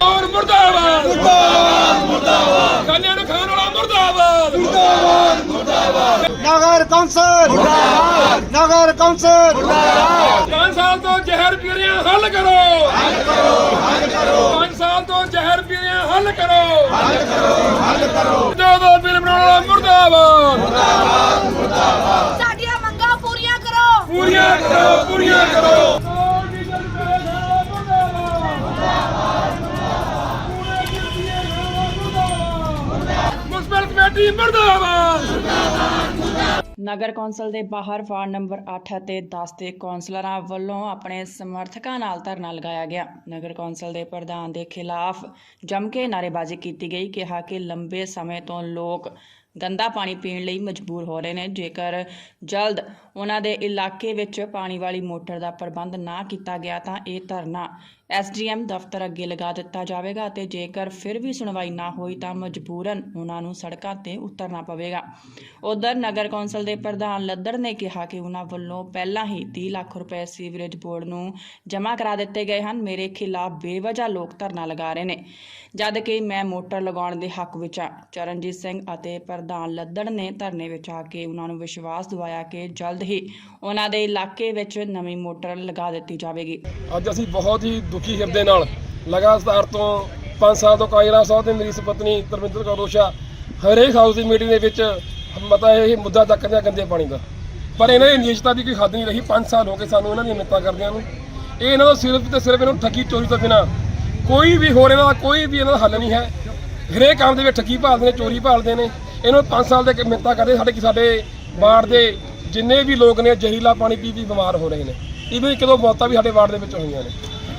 ਔਰ ਮੁਰਦਾਬਾਦ। ਮੁਰਦਾਬਾਦ ਮੁਰਦਾਬਾਦ। ਕਾਲਿਆਂ ਨੂੰ ਖਾਣ ਵਾਲਾ ਮੁਰਦਾਬਾਦ। ਨਗਰ ਕੌਂਸਲ। ਮੁਰਦਾਬਾਦ। ਨਗਰ ਕੌਂਸਲ। ਮੁਰਦਾਬਾਦ। 5 ਸਾਲ ਤੋਂ ਜ਼ਹਿਰ ਪੀ ਰਹੇ ਹੱਲ ਕਰੋ। ਹੱਲ ਕਰੋ ਹੱਲ ਕਰੋ। 5 ਸਾਲ ਤੋਂ ਜ਼ਹਿਰ ਪੀ ਰਹੇ ਹੱਲ ਕਰੋ। ਹੱਲ ਕਰੋ ਹੱਲ ਕਰੋ। ਦੋ ਦੋ ਬਿੱਲ ਬਣਾਉਣ ਵਾਲਾ ਮੁਰਦਾਬਾਦ ਸਾਡੀਆਂ ਮੰਗਾਂ ਪੂਰੀਆਂ ਕਰੋ ਪੂਰੀਆਂ ਕਰੋ ਪੂਰੀਆਂ ਕਰੋ ਮੁਸਬਲ ਕਮੇਟੀ ਮਰਦਾਬਾਦ ਨਗਰ ਕੌਂਸਲ ਦੇ ਬਾਹਰ ਵਾਰਡ ਨੰਬਰ 8 ਅਤੇ 10 ਦੇ ਕੌਂਸਲਰਾਂ ਵੱਲੋਂ ਆਪਣੇ ਸਮਰਥਕਾਂ ਨਾਲ ਧਰਨਾ ਲਗਾਇਆ ਗਿਆ। ਨਗਰ ਕੌਂਸਲ ਦੇ ਪ੍ਰਧਾਨ ਦੇ ਖਿਲਾਫ ਜੰਮ ਕੇ ਨਾਅਰੇਬਾਜ਼ੀ ਕੀਤੀ ਗਈ। ਕਿਹਾ ਕਿ ਲੰਬੇ ਸਮੇਂ ਤੋਂ ਲੋਕ ਗੰਦਾ ਪਾਣੀ ਪੀਣ ਲਈ ਮਜਬੂਰ ਹੋ ਰਹੇ ਨੇ। ਜੇਕਰ ਜਲਦ ਉਹਨਾਂ ਦੇ ਇਲਾਕੇ ਵਿੱਚ ਪਾਣੀ ਵਾਲੀ ਮੋਟਰ ਦਾ ਪ੍ਰਬੰਧ ਨਾ ਕੀਤਾ ਗਿਆ ਤਾਂ ਇਹ ਧਰਨਾ ਐਸਡੀਐਮ ਦਫ਼ਤਰ ਅੱਗੇ ਲਗਾ ਦਿੱਤਾ ਜਾਵੇਗਾ ਅਤੇ ਜੇਕਰ ਫਿਰ ਵੀ ਸੁਣਵਾਈ ਨਾ ਹੋਈ ਤਾਂ ਮਜਬੂਰਨ ਉਹਨਾਂ ਨੂੰ ਸੜਕਾਂ ਤੇ ਉਤਰਨਾ ਪਵੇਗਾ। ਉਧਰ ਨਗਰ ਕੌਂਸਲ ਦੇ ਪ੍ਰਧਾਨ ਲੱਦੜ ਨੇ ਕਿਹਾ ਕਿ ਉਹਨਾਂ ਵੱਲੋਂ ਪਹਿਲਾਂ ਹੀ 30 ਲੱਖ ਰੁਪਏ ਸੀਵਰੇਜ ਬੋਰਡ ਨੂੰ ਜਮ੍ਹਾਂ ਕਰਾ ਦਿੱਤੇ ਗਏ ਹਨ। ਮੇਰੇ ਖਿਲਾਫ ਬੇਵਜ੍ਹਾ ਲੋਕ ਧਰਨਾ ਲਗਾ ਰਹੇ ਨੇ। ਜਦ ਕਿ ਮੈਂ ਮੋਟਰ ਲਗਾਉਣ ਦੇ ਹੱਕ ਵਿੱਚ ਹਾਂ। ਚਰਨਜੀਤ ਸਿੰਘ ਅਤੇ ਪ੍ਰਧਾਨ ਲੱਦੜ ਨੇ ਧਰਨੇ ਵਿੱਚ ਆ ਕੇ ਉਹਨਾਂ ਨੂੰ ਵਿਸ਼ਵਾਸ ਦਿਵਾਇਆ ਕਿ ਜਲਦ ਹੀ ਉਹਨਾਂ ਦੇ ਇਲਾਕੇ ਵਿੱਚ ਨਵੀਂ ਮੋਟਰ ਲਗਾ ਦਿੱਤੀ ਜਾਵੇਗੀ। ਅੱਜ ਅਸੀਂ ਬਹੁਤ ਹੀ ਦੁਖੀ ਹਿਰਦੇ ਨਾਲ। ਲਗਾਤਾਰ ਤੋਂ 5 ਸਾਲ ਤੋਂ ਕਾਇਰਾ ਸਾਹਿਬ ਤੇ ਮੇਰੀ ਸੁਪਤਨੀ ਧਰਮਿੰਦਰ ਕੌਰ ਰੋਸ਼ਾ ਹਰੇਕ ਹਾਊਸ ਦੀ ਮੀਟਿੰਗ ਦੇ ਵਿੱਚ ਮਤਾ ਇਹ ਮੁੱਦਾ ਚੱਕਦੇ ਆ ਗੰਦੇ ਪਾਣੀ ਦਾ। ਪਰ ਇਹਨਾਂ ਦੀ ਨਿਯਮਤਾ ਦੀ ਕੋਈ ਹੱਦ ਨਹੀਂ ਰਹੀ। 5 ਸਾਲ ਹੋ ਗਏ ਸਾਨੂੰ ਇਹਨਾਂ ਦੀਆਂ ਮਿੰਤਾਂ ਕਰਦਿਆਂ ਨੂੰ। ਇਹ ਇਹਨਾਂ ਦਾ ਸਿਰਫ ਤੇ ਸਿਰਫ ਇਹਨਾਂ ਨੂੰ ਠੱਗੀ ਚੋਰੀ ਤੋਂ ਬਿਨਾ ਕੋਈ ਵੀ ਹੋਰ ਇਹਨਾਂ ਦਾ ਕੋਈ ਵੀ ਇਹਨਾਂ ਦਾ ਹੱਲ ਨਹੀਂ ਹੈ। ਹਰੇਕ ਕੰਮ ਦੇ ਵਿੱਚ ਠੱਗੀ ਭਾਲਦੇ ਨੇ, ਚੋਰੀ ਭਾਲਦੇ ਨੇ। ਇਹਨੂੰ 5 ਸਾਲ ਦੇ ਮਿੰਤਾਂ ਕਰਦੇ ਸਾਡੇ ਕਿ ਸਾਡੇ ਵਾਰਡ ਦੇ ਜਿੰਨੇ ਵੀ ਲੋਕ ਨੇ, ਜ਼ਹਿਰੀਲਾ ਪਾਣੀ ਪੀ ਪੀ ਬਿਮਾਰ ਹੋ ਰਹੇ ਨੇ। ਇਵੇਂ ਇੱਕ ਮੌਤਾਂ ਵੀ ਸਾਡੇ ਵਾਰਡ ਦੇ ਵਿੱਚ ਹੋਈਆਂ ਨੇ।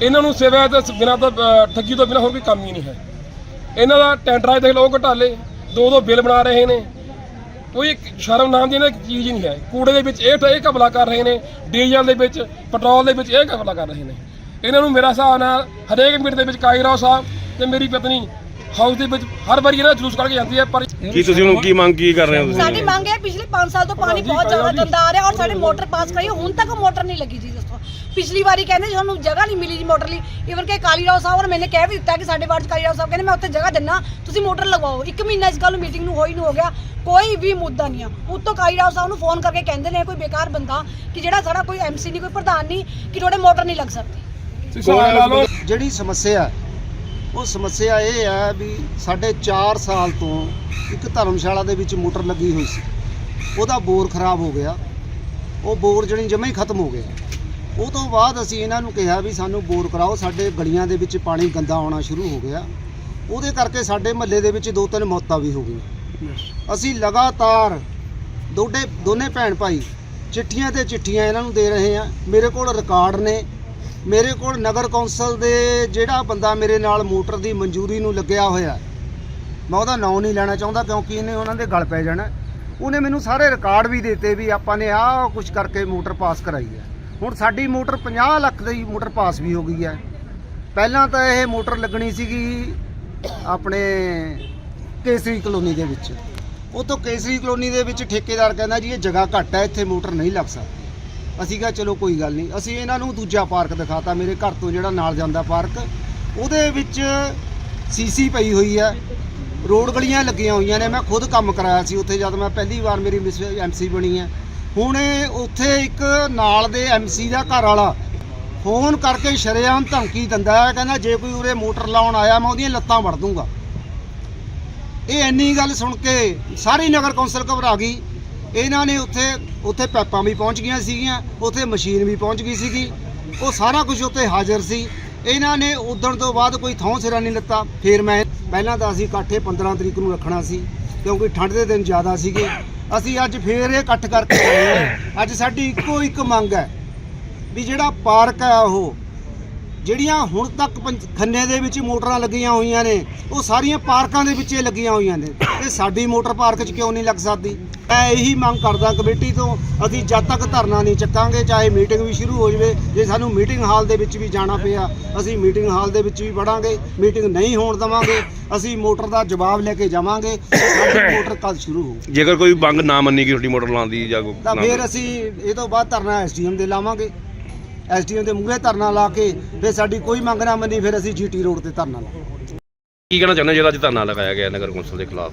ਇਹਨਾਂ ਨੂੰ ਸਿਵਾ ਤੋਂ ਬਿਨਾਂ ਤੋਂ ਠੱਗੀ ਤੋਂ ਬਿਨਾਂ ਹੋਰ ਕੋਈ ਕੰਮ ਹੀ ਨਹੀਂ ਹੈ। ਇਹਨਾਂ ਦਾ ਟੈਂਡਰਾਂ ਦੇਖ ਲਓ ਘਟਾਲੇ। ਦੋ ਦੋ ਬਿੱਲ ਬਣਾ ਰਹੇ ਨੇ। ਕੋਈ ਸ਼ਰਮ ਨਾਮ ਦੀ ਇਹਨਾਂ ਦੀ ਚੀਜ਼ ਹੀ ਨਹੀਂ ਹੈ। ਕੂੜੇ ਦੇ ਵਿੱਚ ਇਹ ਇਹ ਘਪਲਾ ਕਰ ਰਹੇ ਨੇ ਡੀਜ਼ਲ ਦੇ ਵਿੱਚ ਪੈਟਰੋਲ ਦੇ ਵਿੱਚ ਇਹ ਘਪਲਾ ਕਰ ਰਹੇ ਨੇ। ਇਹਨਾਂ ਨੂੰ ਮੇਰਾ ਹਿਸਾਬ ਨਾਲ ਹਰੇਕ ਮੀਟ ਦੇ ਵਿੱਚ ਕਾਇਰਾਓ ਸਾਹਿਬ ਤੇ ਮੇਰੀ ਪਤਨੀ ਹਾਊਸ ਦੇ ਵਿੱਚ ਹਰ ਵਾਰੀ ਇਹਨਾਂ ਦਾ ਜਲੂਸ ਕੱਢ ਕੇ ਜਾਂਦੀ ਹੈ ਪਰ ਕੀ ਤੁਸੀਂ ਉਹਨੂੰ ਕੀ ਮੰਗ ਕੀ ਕਰ ਰਹੇ ਹੋ ਤੁਸੀਂ? ਸਾਡੀ ਮੰਗ ਹੈ 5 ਸਾਲ ਤੋਂ ਪਾਣੀ ਬਹੁਤ ਜ਼ਿਆਦਾ ਗੰਦਾ ਆ ਰਿਹਾ ਔਰ ਸਾਡੇ ਮੋਟਰ ਪਾਸ ਕਰਾਈ ਹੁਣ ਤੱਕ ਮੋਟਰ ਨਹੀਂ ਲੱਗੀ ਜੀ ਦੱਸੋ। ਪਿਛਲੀ ਵਾਰੀ ਕਹਿੰਦੇ ਸਾਨੂੰ ਜਗ੍ਹਾ ਨਹੀਂ ਮਿਲੀ ਜੀ ਮੋਟਰ ਲਈ। ਈਵਨ ਕਿ ਕਾਲੀ ਰਾਓ ਸਾਹਿਬ ਔਰ ਮੈਨੇ ਕਹਿ ਵੀ ਦਿੱਤਾ ਕਿ ਸਾਡੇ ਵਾਰਡ 'ਚ ਕਾਲੀ ਰਾਓ ਸਾਹਿਬ ਕਹਿੰਦੇ ਮੈਂ ਉੱਥੇ ਜਗ੍ਹਾ ਦਿੰਨਾ ਤੁਸੀਂ ਮੋਟਰ ਲਗਵਾਓ। ਇੱਕ ਮਹੀਨਾ ਇਸ ਗੱਲ ਨੂੰ ਮੀਟਿੰਗ ਨੂੰ ਹੋਈ ਨੂੰ ਹੋ ਗਿਆ। ਕੋਈ ਵੀ ਮੁੱਦਾ ਨਹੀਂ ਆ। ਉੱਤੋਂ ਕਾਲੀ ਰਾਓ ਸਾਹਿਬ ਨੂੰ ਫੋਨ ਕਰਕੇ ਕਹਿੰਦੇ ਨੇ ਕੋਈ ਬੇਕਾਰ ਬੰਦਾ ਕਿ ਜਿਹੜਾ ਸਾਡਾ ਕੋਈ ਐਮਸੀ ਨਹੀਂ ਕੋਈ ਪ੍ਰਧਾਨ ਨਹੀਂ ਕਿ ਤੁਹਾਡੇ ਮੋਟਰ ਨਹੀਂ ਲੱਗ ਸਕਦੀ? ਜਿਹੜੀ ਸਮੱਸਿਆ ਉਹ ਸਮੱਸਿਆ ਇਹ ਹੈ ਵੀ ਸਾਡੇ 4 ਸਾਲ ਤੋਂ ਇੱਕ ਧਰਮਸ਼ਾਲਾ ਦੇ ਵਿੱਚ ਮੋਟਰ ਲੱਗੀ ਹੋਈ ਸੀ। ਉਹਦਾ ਬੋਰ ਖਰਾਬ ਹੋ ਗਿਆ। ਉਹ ਬੋਰ ਜਣੀ ਜਮਾ ਹੀ ਖਤਮ ਹੋ ਗਿਆ ਉਹ ਤੋਂ ਬਾਅਦ ਅਸੀਂ ਇਹਨਾਂ ਨੂੰ ਕਿਹਾ ਵੀ ਸਾਨੂੰ ਬੋਰ ਕਰਾਓ ਸਾਡੇ ਗਲੀਆਂ ਦੇ ਵਿੱਚ ਪਾਣੀ ਗੰਦਾ ਆਉਣਾ ਸ਼ੁਰੂ ਹੋ ਗਿਆ। ਉਹਦੇ ਕਰਕੇ ਸਾਡੇ ਮਹੱਲੇ ਦੇ ਵਿੱਚ ਦੋ ਤਿੰਨ ਮੌਤਾਂ ਵੀ ਹੋ ਗਈਆਂ। ਅਸੀਂ ਲਗਾਤਾਰ ਦੋਡੇ ਦੋਨੇ ਭੈਣ ਭਾਈ ਚਿੱਠੀਆਂ ਤੇ ਚਿੱਠੀਆਂ ਇਹਨਾਂ ਨੂੰ ਦੇ ਰਹੇ ਆ ਮੇਰੇ ਕੋਲ ਰਿਕਾਰਡ ਨੇ। ਮੇਰੇ ਕੋਲ ਨਗਰ ਕੌਂਸਲ ਦੇ ਜਿਹੜਾ ਬੰਦਾ ਮੇਰੇ ਨਾਲ ਮੋਟਰ ਦੀ ਮਨਜ਼ੂਰੀ ਨੂੰ ਲੱਗਿਆ ਹੋਇਆ ਮੈਂ ਉਹਦਾ ਨਾਂ ਨਹੀਂ ਲੈਣਾ ਚਾਹੁੰਦਾ ਕਿਉਂਕਿ ਇਹਨੇ ਉਹਨਾਂ ਦੇ ਗਲ ਪੈ ਜਾਣਾ। ਉਹਨੇ ਮੈਨੂੰ ਸਾਰੇ ਰਿਕਾਰਡ ਵੀ ਦਿੱਤੇ ਵੀ ਆਪਾਂ ਨੇ ਆਹ ਕੁਝ ਕਰਕੇ ਮੋਟਰ ਪਾਸ ਕਰਾਈ ਹੈ। ਹੁਣ ਸਾਡੀ ਮੋਟਰ 50 ਲੱਖ ਦੀ ਮੋਟਰ ਪਾਸ ਵੀ ਹੋ ਗਈ ਹੈ। ਪਹਿਲਾਂ ਤਾਂ ਇਹ ਮੋਟਰ ਲੱਗਣੀ ਸੀਗੀ ਆਪਣੇ ਕੇਸਰੀ ਕਲੋਨੀ ਦੇ ਵਿੱਚ। ਉਹ ਤੋਂ ਕੇਸਰੀ ਕਲੋਨੀ ਦੇ ਵਿੱਚ ਠੇਕੇਦਾਰ ਕਹਿੰਦਾ ਜੀ, ਇਹ ਜਗ੍ਹਾ ਘੱਟ ਹੈ, ਇੱਥੇ ਮੋਟਰ ਨਹੀਂ ਲੱਗ ਸਕਦੀ। ਅਸੀਂ ਕਿਹਾ, ਚਲੋ ਕੋਈ ਗੱਲ ਨਹੀਂ। ਅਸੀਂ ਇਹਨਾਂ ਨੂੰ ਦੂਜਾ ਪਾਰਕ ਦਿਖਾਤਾ, ਮੇਰੇ ਘਰ ਤੋਂ ਜਿਹੜਾ ਨਾਲ ਜਾਂਦਾ ਪਾਰਕ, ਉਹਦੇ ਵਿੱਚ ਸੀਸੀ ਪਈ ਹੋਈ ਹੈ। ਰੋਡ ਗਲੀਆਂ ਲੱਗੀਆਂ ਹੋਈਆਂ ਨੇ। ਮੈਂ ਖੁਦ ਕੰਮ ਕਰਾਇਆ ਸੀ ਉੱਥੇ ਜਦ ਮੈਂ ਪਹਿਲੀ ਵਾਰ ਮੇਰੀ ਮਿਸ ਐਮਸੀ ਬਣੀ ਹੈ। ਹੁਣ ਉੱਥੇ ਇੱਕ ਨਾਲ ਦੇ ਐਮਸੀ ਦਾ ਘਰ ਵਾਲਾ ਫੋਨ ਕਰਕੇ ਸ਼ਰੇਆਮ ਧਮਕੀ ਦਿੰਦਾ ਹੈ, ਕਹਿੰਦਾ ਜੇ ਕੋਈ ਉਰੇ ਮੋਟਰ ਲਾਉਣ ਆਇਆ, ਮੈਂ ਉਹਦੀਆਂ ਲੱਤਾਂ ਵੜ ਦੂੰਗਾ। ਇਹ ਇੰਨੀ ਗੱਲ ਸੁਣ ਕੇ ਸਾਰੀ ਨਗਰ ਕੌਂਸਲ ਘਬਰਾ ਗਈ। ਇਹਨਾਂ ਨੇ ਉੱਥੇ ਉੱਥੇ ਪੈਪਾਂ ਵੀ ਪਹੁੰਚ ਗਈਆਂ ਸੀਗੀਆਂ, ਉੱਥੇ ਮਸ਼ੀਨ ਵੀ ਪਹੁੰਚ ਗਈ ਸੀਗੀ। ਉਹ ਸਾਰਾ ਕੁਝ ਉੱਥੇ ਹਾਜ਼ਰ ਸੀ। ਇਹਨਾਂ ਨੇ ਉਦਣ ਤੋਂ ਬਾਅਦ ਕੋਈ ਥਾਂ ਸਿਰਾ ਨਹੀਂ ਲੱਤਾ ਫਿਰ ਮੈਂ ਪਹਿਲਾਂ ਤਾਂ ਅਸੀਂ ਇਕੱਠੇ 15 ਤਰੀਕ ਨੂੰ ਰੱਖਣਾ ਸੀ, ਕਿਉਂਕਿ ਠੰਡ ਦੇ ਦਿਨ ਜ਼ਿਆਦਾ ਸੀਗੇ ਅਸੀਂ ਅੱਜ ਫੇਰ ਇਹ ਇਕੱਠ ਕਰਕੇ ਆਏ ਹਾਂ। ਅੱਜ ਸਾਡੀ ਇੱਕੋ ਇੱਕ ਮੰਗ ਹੈ ਵੀ ਜਿਹੜਾ ਪਾਰਕ ਹੈ ਉਹ ਜਿਹੜੀਆਂ ਹੁਣ ਤੱਕ ਖੰਨੇ ਦੇ ਵਿੱਚ ਮੋਟਰਾਂ ਲੱਗੀਆਂ ਹੋਈਆਂ ਨੇ ਉਹ ਸਾਰੀਆਂ ਪਾਰਕਾਂ ਦੇ ਵਿੱਚ ਲੱਗੀਆਂ ਹੋਈਆਂ ਨੇ। ਤੇ ਸਾਡੀ ਮੋਟਰ ਪਾਰਕ 'ਚ ਕਿਉਂ ਨਹੀਂ ਲੱਗ ਸਕਦੀ? ਮੈਂ ਇਹੀ ਮੰਗ ਕਰਦਾ ਕਮੇਟੀ ਤੋਂ ਅਸੀਂ ਜਦ ਤੱਕ ਧਰਨਾ ਨਹੀਂ ਚੱਕਾਂਗੇ ਚਾਹੇ ਮੀਟਿੰਗ ਵੀ ਸ਼ੁਰੂ ਹੋ ਜਾਵੇ ਜੇ ਸਾਨੂੰ ਮੀਟਿੰਗ ਹਾਲ ਦੇ ਵਿੱਚ ਵੀ ਜਾਣਾ ਪਿਆ ਅਸੀਂ ਮੀਟਿੰਗ ਹਾਲ ਦੇ ਵਿੱਚ ਵੀ ਵੜਾਂਗੇ ਮੀਟਿੰਗ ਨਹੀਂ ਹੋਣ ਦਵਾਂਗੇ ਅਸੀਂ ਮੋਟਰ ਦਾ ਜਵਾਬ ਲੈ ਕੇ ਜਾਵਾਂਗੇ ਸਾਡੀ ਮੋਟਰ ਕੱਲ ਸ਼ੁਰੂ ਹੋਊ। ਜੇਕਰ ਕੋਈ ਬੰਗ ਨਾ ਮੰਨੀ ਕਿ ਤੁਹਾਡੀ ਮੋਟਰ ਲਾਉਣ ਦੀ ਜਾਂ ਤਾਂ ਫਿਰ ਅਸੀਂ ਇਹ ਤੋਂ ਬਾਅਦ ਧਰਨਾ ਐਸਡੀਐਮ ਦੇ ਲਾਵਾਂਗੇ। ਐਸਡੀਐਮ ਦੇ ਮੂਹਰੇ ਧਰਨਾ ਲਾ ਕੇ ਫਿਰ ਸਾਡੀ ਕੋਈ ਮੰਗ ਨਾ ਮੰਨੀ ਫਿਰ ਅਸੀਂ ਜੀਟੀ ਰੋਡ ਤੇ ਧਰਨਾ ਲਾਇਆ ਕੀ ਕਹਿਣਾ ਚਾਹੁੰਦੇ ਹੋ ਜਿਹੜਾ ਅੱਜ ਧਰਨਾ ਲਗਾਇਆ ਗਿਆ ਨਗਰ ਕੌਂਸਲ ਦੇ ਖਿਲਾਫ?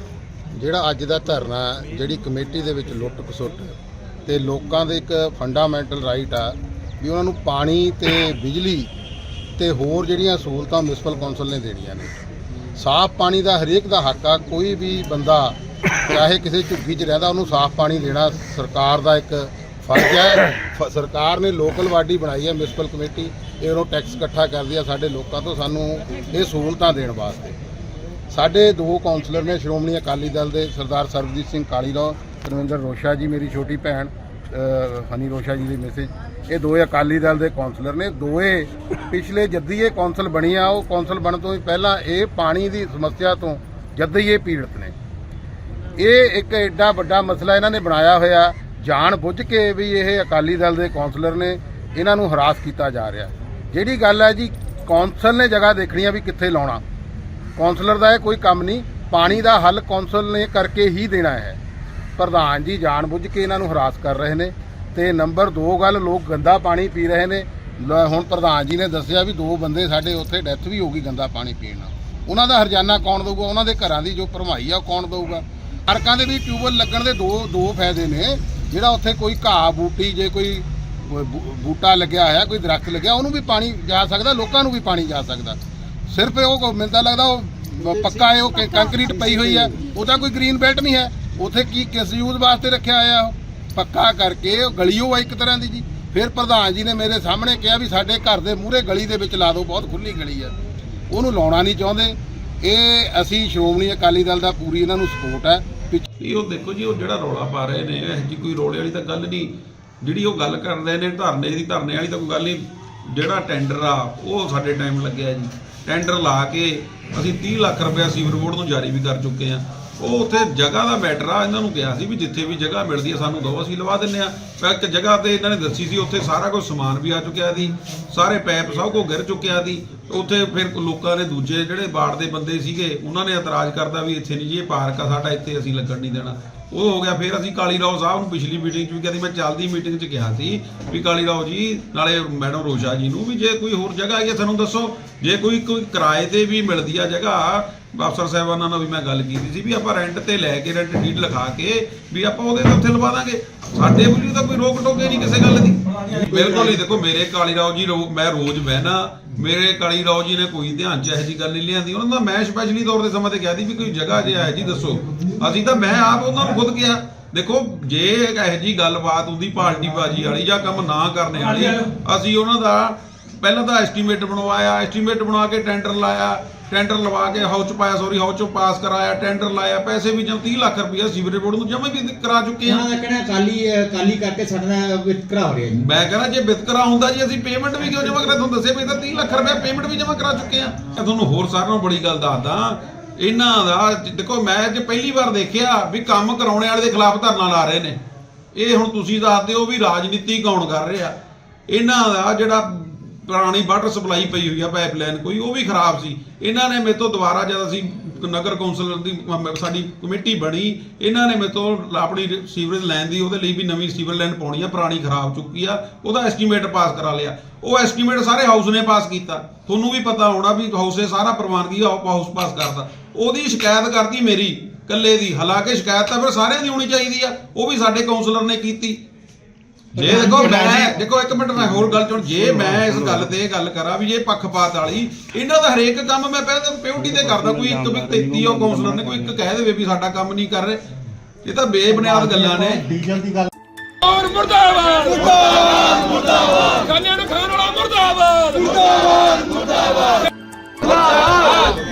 ਜਿਹੜਾ ਅੱਜ ਦਾ ਧਰਨਾ ਜਿਹੜੀ ਕਮੇਟੀ ਦੇ ਵਿੱਚ ਲੁੱਟ ਖਸੁੱਟ ਤੇ ਲੋਕਾਂ ਦੇ ਇੱਕ ਫੰਡਾਮੈਂਟਲ ਰਾਈਟ ਆ ਵੀ ਉਹਨਾਂ ਨੂੰ ਪਾਣੀ ਤੇ ਬਿਜਲੀ ਤੇ ਹੋਰ ਜਿਹੜੀਆਂ ਸਹੂਲਤਾਂ ਮਿਊਨਿਸਪਲ ਕੌਂਸਲ ਨੇ ਦੇਣੀਆਂ ਨੇ। ਸਾਫ਼ ਪਾਣੀ ਦਾ ਹਰੇਕ ਦਾ ਹੱਕ ਆ ਕੋਈ ਵੀ ਬੰਦਾ ਚਾਹੇ ਕਿਸੇ ਝੁੱਗੀ 'ਚ ਰਹਿੰਦਾ ਉਹਨੂੰ ਸਾਫ਼ ਪਾਣੀ ਦੇਣਾ ਸਰਕਾਰ ਦਾ ਇੱਕ ਫਰਜ਼ ਹੈ। ਫ- ਸਰਕਾਰ ਨੇ ਲੋਕਲ ਬਾਡੀ ਬਣਾਈ ਹੈ ਮਿਊਨਿਸਪਲ ਕਮੇਟੀ ਇਹ ਉਹਨੂੰ ਟੈਕਸ ਇਕੱਠਾ ਕਰਦੀ ਆ ਸਾਡੇ ਲੋਕਾਂ ਤੋਂ ਸਾਨੂੰ ਇਹ ਸਹੂਲਤਾਂ ਦੇਣ ਵਾਸਤੇ। ਸਾਡੇ ਦੋ ਕਾਉਂਸਲਰ ਨੇ ਸ਼੍ਰੋਮਣੀ ਅਕਾਲੀ ਦਲ ਦੇ ਸਰਦਾਰ ਸਰਬਜੀਤ ਸਿੰਘ ਕਾਲੀਰਾਓ ਧਰਮਿੰਦਰ ਰੋਸ਼ਾ ਜੀ ਮੇਰੀ ਛੋਟੀ ਭੈਣ ਅ, ਹਨੀ ਰੋਸ਼ਾ ਜੀ ਦੇ ਮੈਸੇਜ ਇਹ ਦੋਏ ਅਕਾਲੀ ਦਲ ਦੇ ਕਾਉਂਸਲਰ ਨੇ ਦੋਏ ਪਿਛਲੇ ਜੱਦੀ ਇਹ ਕੌਂਸਲ ਬਣੀ ਆ ਉਹ ਕੌਂਸਲ ਬਣਨ ਤੋਂ ਵੀ ਪਹਿਲਾਂ ਇਹ ਪਾਣੀ ਦੀ ਸਮੱਸਿਆ ਤੋਂ ਜੱਦੀ ਇਹ ਪੀੜਤ ਨੇ। ਇਹ ਇੱਕ ਐਡਾ ਵੱਡਾ ਮਸਲਾ ਇਹਨਾਂ ਨੇ ਬਣਾਇਆ ਹੋਇਆ ਜਾਣ ਬੁੱਝ ਕੇ ਵੀ ਇਹ ਅਕਾਲੀ ਦਲ ਦੇ ਕਾਉਂਸਲਰ ਨੇ ਇਹਨਾਂ ਨੂੰ ਹਰਾਸ ਕੀਤਾ ਜਾ ਰਿਹਾ। ਜਿਹੜੀ ਗੱਲ ਹੈ ਜੀ ਕਾਉਂਸਲ ਨੇ ਜਗ੍ਹਾ ਦੇਖਣੀ ਆ ਵੀ ਕਿੱਥੇ ਲਾਉਣਾ। ਕਾਉਂਸਲਰ ਦਾ ਇਹ ਕੋਈ ਕੰਮ ਨਹੀਂ, ਪਾਣੀ ਦਾ ਹੱਲ ਕਾਉਂਸਲ ਨੇ ਕਰਕੇ ਹੀ ਦੇਣਾ ਹੈ। ਪ੍ਰਧਾਨ ਜੀ ਜਾਣ ਬੁੱਝ ਕੇ ਇਹਨਾਂ ਨੂੰ ਹਰਾਸ ਕਰ ਰਹੇ ਨੇ ਤੇ ਨੰਬਰ 2 ਗੱਲ, ਲੋਕ ਗੰਦਾ ਪਾਣੀ ਪੀ ਰਹੇ ਨੇ। ਲ- ਹੁਣ ਪ੍ਰਧਾਨ ਜੀ ਨੇ ਦੱਸਿਆ ਵੀ ਦੋ ਬੰਦੇ ਸਾਡੇ ਉੱਥੇ ਡੈਥ ਵੀ ਹੋ ਗਈ ਗੰਦਾ ਪਾਣੀ ਪੀਣ ਨਾਲ। ਉਹਨਾਂ ਦਾ ਹਰਜਾਨਾ ਕੌਣ ਦੇਊਗਾ? ਉਹਨਾਂ ਦੇ ਘਰਾਂ ਦੀ ਜੋ ਭਰਮਾਈ ਆ ਉਹ ਕੌਣ ਦੇਊਗਾ? ਸੜਕਾਂ ਦੇ ਵੀ ਟਿਊਬਵੈਲ ਲੱਗਣ ਦੇ ਦੋ ਦੋ ਫਾਇਦੇ ਨੇ। ਜਿਹੜਾ ਉੱਥੇ ਕੋਈ ਘਾਹ ਬੂਟੀ ਜੇ ਕੋਈ ਬੂਟਾ ਲੱਗਿਆ ਹੋਇਆ ਕੋਈ ਦਰਖਤ ਲੱਗਿਆ ਉਹਨੂੰ ਵੀ ਪਾਣੀ ਜਾ ਸਕਦਾ ਲੋਕਾਂ ਨੂੰ ਵੀ ਪਾਣੀ ਜਾ ਸਕਦਾ। ਸਿਰਫ ਉਹ ਤਾਂ ਲੱਗਦਾ ਉਹ ਪੱਕਾ ਹੈ ਉਹ ਕੰਕਰੀਟ ਪਈ ਹੋਈ ਹੈ। ਉਹਦਾ ਕੋਈ ਗ੍ਰੀਨ ਬੈਲਟ ਨਹੀਂ ਹੈ। ਉੱਥੇ ਕੀ ਕਿਸ ਯੂਜ਼ ਵਾਸਤੇ ਰੱਖਿਆ ਹੋਇਆ ਉਹ? ਪੱਕਾ ਕਰਕੇ ਉਹ ਗਲੀਓ ਆ ਇੱਕ ਤਰ੍ਹਾਂ ਦੀ ਜੀ। ਫਿਰ ਪ੍ਰਧਾਨ ਜੀ ਨੇ ਮੇਰੇ ਸਾਹਮਣੇ ਕਿਹਾ ਵੀ ਸਾਡੇ ਘਰ ਦੇ ਮੂਹਰੇ ਗਲੀ ਦੇ ਵਿੱਚ ਲਾ ਦਿਓ ਬਹੁਤ ਖੁੱਲੀ ਗਲੀ ਹੈ। ਉਹਨੂੰ ਲਾਉਣਾ ਨਹੀਂ ਚਾਹੁੰਦੇ। ਇਹ ਅਸੀਂ ਸ਼੍ਰੋਮਣੀ ਅਕਾਲੀ ਦਲ ਦਾ ਪੂਰੀ ਇਹਨਾਂ ਨੂੰ ਸਪੋਰਟ ਹੈ। ਪਿੱਛੇ ਉਹ ਦੇਖੋ ਜੀ, ਉਹ ਜਿਹੜਾ ਰੌਲਾ ਪਾ ਰਹੇ ਨੇ, ਇਹ ਜੀ ਕੋਈ ਰੌਲੇ ਵਾਲੀ ਤਾਂ ਗੱਲ ਨਹੀਂ। ਜਿਹੜੀ ਉਹ ਗੱਲ ਕਰਦੇ ਨੇ, ਧਰਨੇ ਦੀ, ਧਰਨੇ ਵਾਲੀ ਤਾਂ ਕੋਈ ਗੱਲ ਨਹੀਂ। ਜਿਹੜਾ ਟੈਂਡਰ ਆ, ਉਹ ਸਾਡੇ ਟਾਈਮ ਲੱਗਿਆ ਜੀ। ਟੈਂਡਰ ਲਾ ਕੇ ਅਸੀਂ 30 ਲੱਖ ਰੁਪਇਆ ਸੀਵਰ ਬੋਰਡ ਨੂੰ ਜਾਰੀ ਵੀ ਕਰ ਚੁੱਕੇ ਆ। ਉਹ ਉੱਥੇ ਜਗ੍ਹਾ ਦਾ ਮੈਟਰ ਆ, ਇਹਨਾਂ ਨੂੰ ਕਿਹਾ ਸੀ ਵੀ ਜਿੱਥੇ ਵੀ ਜਗ੍ਹਾ ਮਿਲਦੀ ਹੈ ਸਾਨੂੰ ਦਿਓ ਅਸੀਂ ਲਵਾ ਦਿੰਨੇ ਆ। ਪਰ ਇੱਕ ਜਗ੍ਹਾ ਤੇ ਇਹਨਾਂ ਨੇ ਦੱਸੀ ਸੀ, ਉੱਥੇ ਸਾਰਾ ਕੁਝ ਸਮਾਨ ਵੀ ਆ ਚੁੱਕਿਆ ਸੀ, ਸਾਰੇ ਪੈਪ ਸਭ ਕੁਝ ਗਿਰ ਚੁੱਕਿਆ ਸੀ। ਉੱਥੇ ਫਿਰ ਲੋਕਾਂ ਨੇ ਦੂਜੇ ਜਿਹੜੇ ਬਾੜ ਦੇ ਬੰਦੇ ਸੀਗੇ, ਉਹਨਾਂ ਨੇ ਇਤਰਾਜ਼ ਕਰਦਾ ਵੀ ਇੱਥੇ ਨਹੀਂ ਜੀ, ਇਹ ਪਾਰਕ ਆ, ਸਾਡਾ ਇੱਥੇ ਅਸੀਂ ਲੱਗਣ ਨਹੀਂ ਦੇਣਾ। ਉਹ ਹੋ ਗਿਆ, ਫਿਰ ਅਸੀਂ ਕਾਲੀ ਰਾਓ ਸਾਹਿਬ ਨੂੰ ਪਿਛਲੀ ਮੀਟਿੰਗ 'ਚ ਵੀ ਕਹਿੰਦੀ ਮੈਂ ਚੱਲਦੀ ਮੀਟਿੰਗ 'ਚ ਕਿਹਾ ਸੀ ਵੀ ਕਾਲੀ ਰਾਓ ਜੀ, ਨਾਲੇ ਮੈਡਮ ਰੋਸ਼ਾ ਜੀ ਨੂੰ ਵੀ ਜੇ ਕੋਈ ਹੋਰ ਜਗ੍ਹਾ ਹੈਗੀ ਆ ਸਾਨੂੰ ਦੱਸੋ। ਜੇ ਕੋਈ ਕੋਈ ਕਿਰਾਏ ਤੇ ਵੀ ਮਿਲਦੀ ਆ ਜਗ੍ਹਾ ਅਫਸਰ ਸਾਹਿਬਾਨਾਂ ਨਾਲ ਵੀ ਮੈਂ ਗੱਲ ਕੀਤੀ ਸੀ ਵੀ ਆਪਾਂ ਰੈਂਟ ਤੇ ਲੈ ਕੇ ਰੈਂਟ ਡੀਡ ਲਿਖਾ ਕੇ ਵੀ ਆਪਾਂ ਉਹਦੇ ਤੇ ਉੱਥੇ ਲਵਾ ਦਾਂਗੇ। ਸਾਡੇ ਵੱਲੋਂ ਤਾਂ ਕੋਈ ਰੋਕ ਟੋਕੇ ਨਹੀਂ ਕਿਸੇ ਗੱਲ ਦੀ। ਬਿਲਕੁਲ ਨਹੀਂ ਦੇਖੋ, ਮੇਰੇ ਕਾਲੀ ਰਾਓ ਜੀ ਮੈਂ ਰੋਜ਼ ਬਹਿਣਾ ਮੇਰੇ ਕਾਲੀ ਰਾਓ ਜੀ ਨੇ ਕੋਈ ਧਿਆਨ ਚ ਇਹੋ ਜੀ ਗੱਲ ਨਹੀਂ ਲਿਆਂਦੀ। ਉਹਨਾਂ ਦਾ ਮੈਂ ਸਪੈਸ਼ਲੀ ਤੌਰ ਤੇ ਸਮਾਂ ਤੇ ਕਿਹਾ ਸੀ ਵੀ ਕੋਈ ਜਗ੍ਹਾ ਜੇ ਹੈ ਜੀ, ਦੱਸੋ। ਅਸੀਂ ਤਾਂ ਮੈਂ ਆਪ ਉਹਨਾਂ ਨੂੰ ਖੁਦ ਕਿਹਾ, ਦੇਖੋ, ਜੇ ਇਹੋ ਜੀ ਗੱਲਬਾਤ ਹੁੰਦੀ ਪਾਰਟੀ ਬਾਜੀ ਵਾਲੀ ਜਾਂ ਕੰਮ ਨਾ ਕਰਨੇ ਵਾਲੀ, ਅਸੀਂ ਉਹਨਾਂ ਦਾ ਪਹਿਲਾਂ ਤਾਂ ਐਸਟੀਮੇਟ ਬਣਵਾਇਆ ਐਸਟੀਮੇਟ ਬਣਾ ਕੇ ਟੈਂਡਰ ਲਾਇਆ। ਟੈਂਡਰ ਲਵਾ ਕੇ ਹਾਊਸ ਚ ਪਾਇਆ ਸੌਰੀ ਹਾਊਸ ਚ ਪਾਸ ਕਰਾਇਆ ਟੈਂਡਰ ਲਾਇਆ ਪੈਸੇ ਵੀ ਜਮ 30 ਲੱਖ ਰੁਪਇਆ ਸੀਵਰੇਜ ਬੋਰਡ ਨੂੰ ਜਮ੍ਹਾਂ ਵੀ ਕਰਾ ਚੁੱਕੇ ਹਾਂ। ਉਹਨਾਂ ਦਾ ਕਹਿਣਾ ਕਾਲੀ ਕਾਲੀ ਕਰਕੇ ਸਾਡਾ ਵਿਤਕਰਾ ਹੋ ਰਿਹਾ ਜੀ। ਮੈਂ ਕਹਿੰਦਾ ਜੇ ਵਿਤਕਰਾ ਹੁੰਦਾ ਜੀ ਅਸੀਂ ਪੇਮੈਂਟ ਵੀ ਕਿਉਂ ਜਮ੍ਹਾਂ ਕਰਾ ਤੁਹਾਨੂੰ ਦੱਸੇ ਵੀ ਤਾਂ 30 ਲੱਖ ਰੁਪਏ ਪੇਮੈਂਟ ਵੀ ਜਮ੍ਹਾਂ ਕਰਾ ਚੁੱਕੇ ਆ ਮੈਂ ਤੁਹਾਨੂੰ ਹੋਰ ਸਾਰਿਆਂ ਨੂੰ ਬੜੀ ਗੱਲ ਦੱਸਦਾ ਇਹਨਾਂ ਦਾ ਜ- ਦੇਖੋ ਮੈਂ ਅੱਜ ਪਹਿਲੀ ਵਾਰ ਦੇਖਿਆ ਵੀ ਕੰਮ ਕਰਾਉਣੇ ਵਾਲੇ ਦੇ ਖਿਲਾਫ ਧਰਨਾ ਲਾ ਰਹੇ ਨੇ। ਇਹ ਹੁਣ ਤੁਸੀਂ ਦੱਸਦੇ ਹੋ ਵੀ ਰਾਜਨੀਤੀ ਕੌਣ ਕਰ ਰਿਹਾ। ਇਹਨਾਂ ਦਾ ਜਿਹੜਾ ਪੁਰਾਣੀ ਵਾਟਰ ਸਪਲਾਈ ਪਈ ਹੋਈ ਆ ਪਾਈਪਲਾਈਨ ਕੋਈ, ਉਹ ਵੀ ਖਰਾਬ ਸੀ। ਇਹਨਾਂ ਨੇ ਮੇਰੇ ਤੋਂ ਦੁਬਾਰਾ ਜਦ ਅਸੀਂ ਨਗਰ ਕੌਂਸਲਰ ਦੀ ਸਾਡੀ ਕਮੇਟੀ ਬਣੀ, ਇਹਨਾਂ ਨੇ ਮੇਰੇ ਤੋਂ ਆਪਣੀ ਸੀਵਰੇਜ ਲਾਈਨ ਦੀ, ਉਹਦੇ ਲਈ ਵੀ ਨਵੀਂ ਸੀਵਰ ਲਾਈਨ ਪਾਉਣੀ ਆ, ਪੁਰਾਣੀ ਖਰਾਬ ਚੁੱਕੀ ਆ, ਉਹਦਾ ਐਸਟੀਮੇਟ ਪਾਸ ਕਰਾ ਲਿਆ। ਉਹ ਐਸਟੀਮੇਟ ਸਾਰੇ ਹਾਊਸ ਨੇ ਪਾਸ ਕੀਤਾ। ਤੁਹਾਨੂੰ ਵੀ ਪਤਾ ਹੋਣਾ ਵੀ ਹਾਊਸ ਨੇ ਸਾਰਾ ਪ੍ਰਵਾਨਗੀ ਹਾਊਸ ਪਾਸ ਕਰਦਾ। ਉਹਦੀ ਸ਼ਿਕਾਇਤ ਕਰਦੀ ਮੇਰੀ ਕੱਲੇ ਦੀ। ਹਾਲਾਂਕਿ ਸ਼ਿਕਾਇਤ ਤਾਂ ਫਿਰ ਸਾਰਿਆਂ ਦੀ ਹੋਣੀ ਚਾਹੀਦੀ ਆ, ਉਹ ਵੀ ਸਾਡੇ ਕਾਉਂਸਲਰ ਨੇ ਕੀਤੀ। ਜੇ ਦੇਖੋ ਮੈਂ ਦੇਖੋ ਇੱਕ ਮਿੰਟ ਮੈਂ ਹੋਰ ਗੱਲ ਚੁਣ ਜੇ ਮੈਂ ਇਸ ਗੱਲ ਤੇ ਗੱਲ ਕਰਾਂ ਵੀ ਇਹ ਪੱਖਪਾਤ ਵਾਲੀ ਇਹਨਾਂ ਦਾ ਹਰੇਕ ਕੰਮ ਮੈਂ ਪਹਿਲਾਂ ਤਾਂ ਪਿਓਰਟੀ ਤੇ ਕਰਦਾ ਕੋਈ ਇੱਕ ਵੀ ਦਿੱਤੀ ਉਹ ਕਾਉਂਸਲਰ ਨੇ ਕੋਈ ਇੱਕ ਕਹਿ ਦੇਵੇ ਵੀ ਸਾਡਾ ਕੰਮ ਨਹੀਂ ਕਰ ਰਹੇ। ਇਹ ਤਾਂ ਬੇਬੁਨਿਆਦ ਗੱਲਾਂ ਨੇ। ਡੀਜ਼ਲ ਦੀ ਗੱਲ ਔਰ ਮੁਰਦਾਬਾਦ। ਮੁਰਦਾਬਾਦ ਮੁਰਦਾਬਾਦ। ਖਾਣਿਆਂ ਨੂੰ ਖਾਣ ਵਾਲਾ ਮੁਰਦਾਬਾਦ।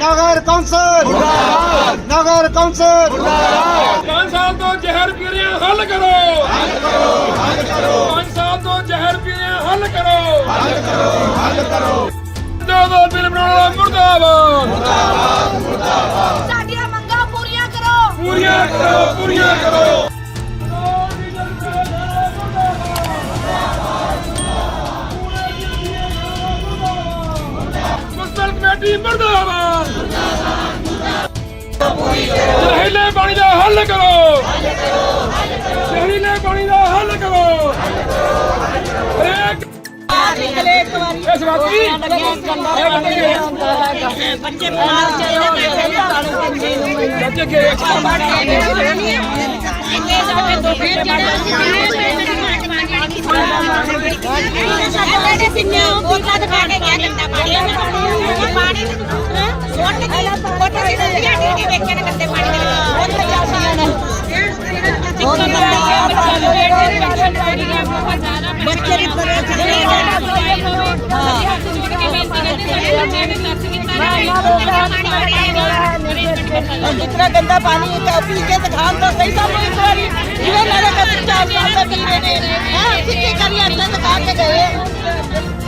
ਨਗਰ ਕੌਂਸਲ। ਨਗਰ ਕੌਂਸਲ। ਪੰਜ ਸਾਲ ਤੋਂ ਜ਼ਹਿਰ ਪੀ ਰਹੇ ਹੱਲ ਕਰੋ। ਹੱਲ ਕਰੋ। ਕਰੋ ਪੰਜ ਸਾਲ ਤੋਂ ਜ਼ਹਿਰ ਪੀ ਰਹੇ ਆ, ਹੱਲ ਕਰੋ। ਹੱਲ ਕਰੋ ਹੱਲ ਕਰੋ। ਦੋ ਦੋ ਬਿੱਲ ਬਣਾਉਣ ਵਾਲਾ ਮੁਰਦਾਬਾਦ। ਸਾਡੀਆਂ ਮੰਗਾਂ ਪੂਰੀਆਂ ਕਰੋ। ਪੂਰੀਆਂ ਕਰੋ ਪੂਰੀਆਂ ਕਰੋ। ਮੁਸਤਲ ਕਮੇਟੀ ਮਰਦਾਬਾਦ। ਜ਼ਹਿਰੀਲੇ ਪਾਣੀ ਦਾ ਹੱਲ ਕਰੋ। ਜ਼ਹਿਰੀਲੇ ਪਾਣੀ ਦਾ ਹੱਲ ਕਰੋ। ਹਰੇਕ ਇਸ ਵਾਰ ਬੱਚੇ ਬਿਮਾਰ ਚਲੇ ਗਏ ਬੱਚੇ ਗਏ ਸਾਡੇ ਸਿੰਨੇ ਬੋਤਲਾਂ ਦਿਖਾ ਪਾਣੀ ਪਾਣੀ ਸੁੱਟ ਕੇ ਕੋਟੇ ਦੀ ਦੁਨੀਆ ਡੀਡੀ ਵੇਖੇ ਨੇ ਗੰਦੇ ਪਾਣੀ ਦੇ ਵਿੱਚ। ਉੱਥੇ ਜਾ ਸਕਦੇ जितना गंदा पानी है क्या पी के दिखान तो सही सब एक बारी ये मेरे का चार साल से पी रहे हैं हाँ, किसी करिए अंदर दिखा के गए